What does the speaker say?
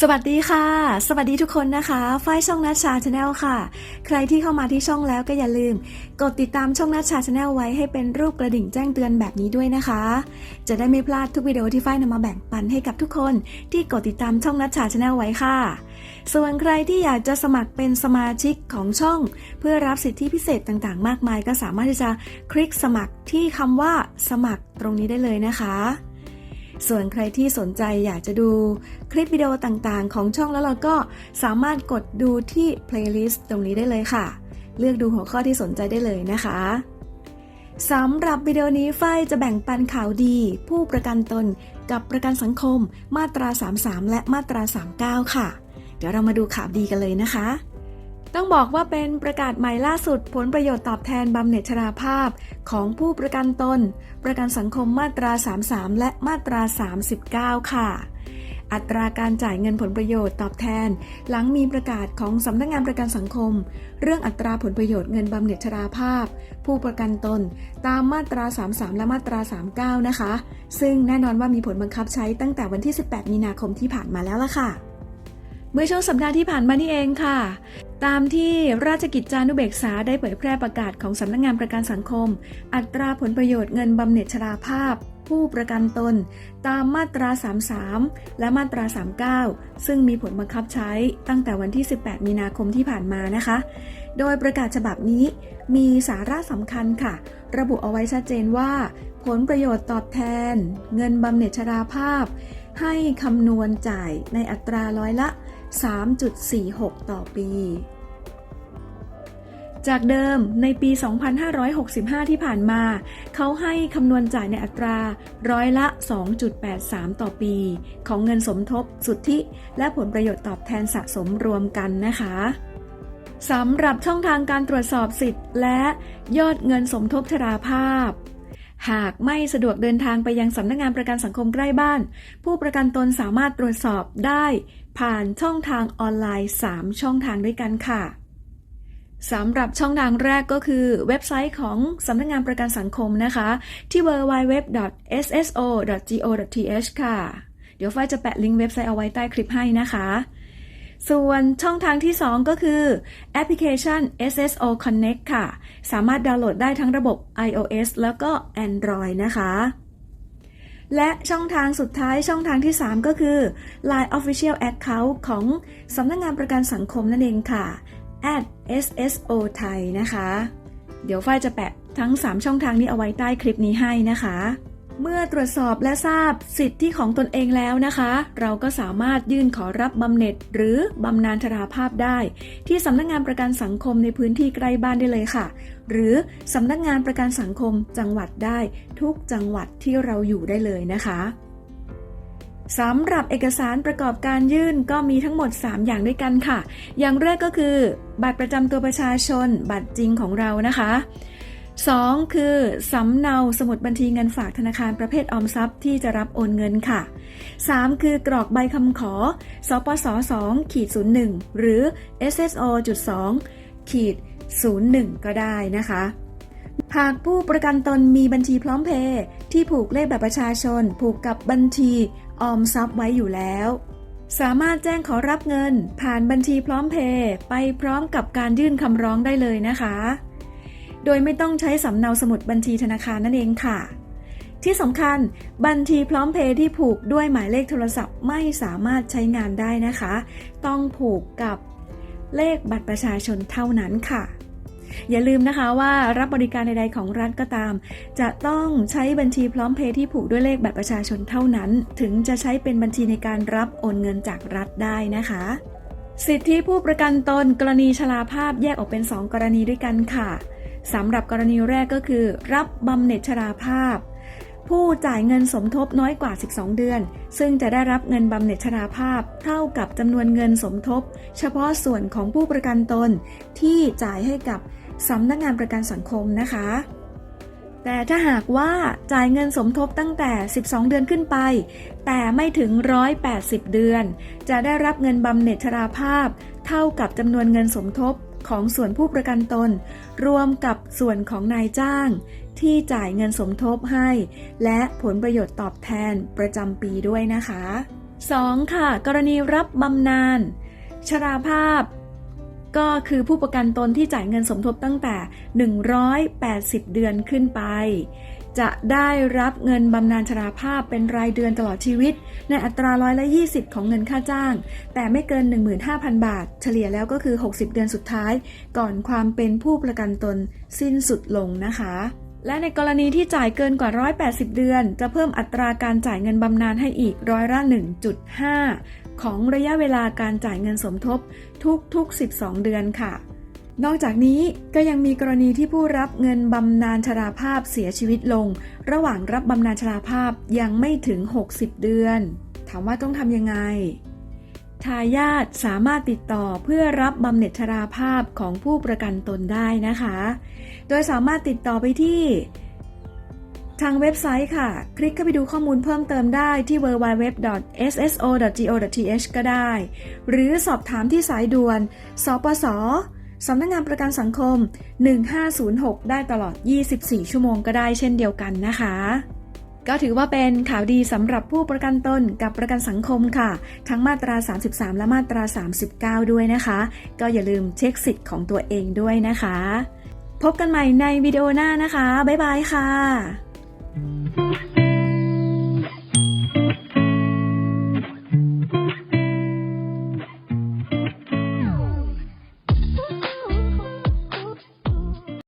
สวัสดีค่ะ สวัสดีทุกคนนะคะ ฝ้ายช่องนัชชาชาแนลค่ะ ใครที่เข้ามาที่ช่องแล้วก็อย่าลืม กดติดตามช่องนัชชาชาแนลไว้ให้เป็นรูปกระดิ่งแจ้งเตือนแบบนี้ด้วยนะคะ จะได้ไม่พลาดทุกวิดีโอที่ฝ้ายนำมาแบ่งปันให้กับทุกคน ที่กดติดตามช่องนัชชาชาแนลไว้ค่ะ ส่วนใครที่อยากจะสมัครเป็นสมาชิกของช่อง เพื่อรับสิทธิพิเศษต่างๆ มากมาย ก็สามารถที่จะคลิกสมัครที่คำว่าสมัครตรงนี้ได้เลยนะคะ ส่วนใครที่สนใจอยากจะดูคลิปวิดีโอต่างๆ ของช่องแล้วเราก็สามารถกดดูที่ playlist ตรงนี้ได้เลยค่ะ เลือกดูหัวข้อที่สนใจได้เลยนะคะสำหรับวิดีโอนี้ฝ้ายจะแบ่งปันข่าวดี ผู้ประกันตนกับประกันสังคม มาตรา 33 และมาตรา 39 ค่ะ เดี๋ยวเรามาดูข่าวดีกันเลยนะคะ ต้องบอกว่าเป็นประกาศใหม่ล่าสุดผลประโยชน์ตอบแทนบำเหน็จชราภาพของผู้ประกันตน ประกันสังคมมาตรา 33 และมาตรา 39 ค่ะ อัตราการจ่ายเงินผลประโยชน์ตอบแทน หลังมีประกาศของสำนักงานประกันสังคม เรื่องอัตราผลประโยชน์เงินบำเหน็จชราภาพ ผู้ประกันตน ตามมาตรา 33 และมาตรา 39 นะคะ ซึ่งแน่นอนว่ามีผลบังคับใช้ตั้งแต่วันที่ 18 มีนาคมที่ผ่านมาแล้วล่ะค่ะ เมื่อช่วงสัปดาห์ที่ผ่านมานี่เองค่ะ ตามที่ราชกิจจานุเบกษาได้เผยแพร่ประกาศของสำนักงงานประกันสังคม อัตราผลประโยชน์เงินบำเหน็จชราภาพ ผู้ประกันตน ตามมาตรา 33 และมาตรา 39 ซึ่งมีผลบังคับใช้ตั้งแต่วันที่ 18 มีนาคมที่ผ่านมานะคะ โดยประกาศฉบับนี้มีสาระสำคัญค่ะ ระบุเอาไว้ชัดเจนว่า ผลประโยชน์ตอบแทน เงินบำเหน็จชราภาพ ให้คำนวณจ่ายในอัตราร้อยละ 3.46 ต่อปี จากเดิมในปี 2565 ที่ผ่านมา เขาให้คำนวณจ่ายในอัตราร้อยละ 2.83 ต่อปี ของเงินสมทบสุทธิ และผลประโยชน์ตอบแทนสะสมรวมกันนะคะสำหรับช่องทางการตรวจสอบสิทธิ์และยอดเงินสมทบชราภาพ หากไม่สะดวกเดินทางไปยังสำนักงานประกันสังคมใกล้บ้าน ผู้ประกันตนสามารถตรวจสอบได้ ผ่านช่องทางออนไลน์ 3 ช่องทางด้วยกันค่ะสำหรับช่องทางแรกก็คือเว็บไซต์ของสำนักงานประกันสังคมนะคะ ที่ www.sso.go.th ค่ะ เดี๋ยวฝ้ายจะแปะลิงก์เว็บไซต์เอาไว้ใต้คลิปให้นะคะ ส่วนช่องทางที่ 2 ก็คือแอปพลิเคชัน SSO Connect ค่ะ สามารถดาวน์โหลดได้ทั้งระบบ iOS แล้วก็ Android นะคะ และช่องทางสุดท้ายช่องทางที่ 3 ก็คือ Line Official Account ของสำนักงงานประกันสังคมนั่นเองค่ะ @sso ไทยนะคะ เดี๋ยวฝ้ายจะแปะทั้ง 3 ช่องทางนี้เอาไว้ใต้คลิปนี้ให้นะคะ เมื่อตรวจสอบและทราบสิทธิของตนเองแล้วนะคะ เราก็สามารถยื่นขอรับบำเหน็จ หรือบำนาญชราภาพได้ ที่สำนักงานประกันสังคมในพื้นที่ใกล้บ้านได้เลยค่ะ หรือสำนักงานประกันสังคมจังหวัดได้ ทุกจังหวัดที่เราอยู่ได้เลยนะคะสำหรับเอกสารประกอบการยื่นก็มีทั้งหมด 3 อย่างด้วยกันค่ะ อย่างแรกก็คือ บัตรประจำตัวประชาชน บัตรจริงของเรานะคะ 2. คือ สำเนาสมุดบัญชีเงินฝากธนาคารประเภทออมทรัพย์ที่จะรับโอนเงินค่ะ 3. คือกรอกใบคำขอ สปส2ขีด01 หรือ SSO จุด2ขีด01 ก็ได้นะคะ หากผู้ประกันตนมีบัญชีพร้อมเพย์ที่ผูกเลขแบบประชาชน ผูกกับบัญชีออมทรัพย์ไว้อยู่แล้ว สามารถแจ้งขอรับเงิน ผ่านบัญชีพร้อมเพย์ไปพร้อมกับการยื่นคำร้องได้เลยนะคะ โดยไม่ต้องใช้สำเนาสมุดบัญชีธนาคารนั่นเองค่ะ ที่สำคัญบัญชีพร้อมเพย์ที่ผูกด้วยหมายเลขโทรศัพท์ไม่สามารถใช้งานได้นะคะ ต้องผูกกับเลขบัตรประชาชนเท่านั้นค่ะ อย่าลืมนะคะว่ารับบริการใดๆของรัฐก็ตาม จะต้องใช้บัญชีพร้อมเพย์ที่ผูกด้วยเลขบัตรประชาชนเท่านั้น ถึงจะใช้เป็นบัญชีในการรับโอนเงินจากรัฐได้นะคะสิทธิผู้ประกันตนกรณีชราภาพแยกออกเป็น 2 กรณีด้วยกันค่ะ สำหรับกรณีแรกก็คือ รับบำเหน็จชราภาพ ผู้จ่ายเงินสมทบน้อยกว่า 12 เดือน ซึ่งจะได้รับเงินบำเหน็จชราภาพ เท่ากับจำนวนเงินสมทบ เฉพาะส่วนของผู้ประกันตน ที่จ่ายให้กับสำนักงานประกันสังคมนะคะแต่ถ้าหากว่าจ่ายเงินสมทบตั้งแต่ 12 เดือนขึ้นไป แต่ไม่ถึง 180 เดือน จะได้รับเงินบำเหน็จชราภาพ เท่ากับจำนวนเงินสมทบ ของส่วนผู้ประกันตน รวมกับส่วนของนายจ้าง ที่จ่ายเงินสมทบให้ และผลประโยชน์ตอบแทนประจำปีด้วยนะคะ 2. ค่ะ กรณีรับบำนาญชราภาพ ก็คือผู้ประกันตนที่จ่ายเงินสมทบตั้งแต่ 180 เดือนขึ้นไป จะได้รับเงินบำนาญชราภาพเป็นรายเดือนตลอดชีวิต ในอัตราร้อยละ 20 ของเงินค่าจ้าง แต่ไม่เกิน 15,000 บาท เฉลี่ยแล้วก็คือ 60 เดือนสุดท้าย ก่อนความเป็นผู้ประกันตนสิ้นสุดลงนะคะและในกรณีที่จ่ายเกินกว่า 180 เดือน จะเพิ่มอัตราการจ่ายเงินบำนาญให้อีกร้อยละ 1.5 ของระยะเวลาการจ่ายเงินสมทบทุก ๆ 12 เดือนค่ะ นอกจากนี้ก็ยังมีกรณีที่ผู้รับเงินบำนาญชราภาพเสียชีวิตลง ระหว่างรับบำนาญชราภาพยังไม่ถึง 60 เดือน ถามว่าต้องทำยังไง ทายาทสามารถติดต่อเพื่อรับบำเหน็จชราภาพของผู้ประกันตนได้นะคะ โดยสามารถติดต่อไปที่ ทางเว็บไซต์ค่ะ คลิกเข้าไปดูข้อมูลเพิ่มเติมได้ที่ www.sso.go.th ก็ได้ หรือสอบถามที่สายด่วน สปส สำนักงานประกันสังคม 1506 ได้ตลอด 24 ชั่วโมงก็ได้เช่นเดียวกันนะคะ ก็ถือว่าเป็นข่าวดีสำหรับผู้ประกันตนกับประกันสังคมค่ะ ทั้งมาตรา 33 และมาตรา 39 ด้วยนะคะ ก็อย่าลืมเช็คสิทธิ์ของตัวเองด้วยนะคะ พบกันใหม่ในวิดีโอหน้านะคะ บ๊ายบายค่ะ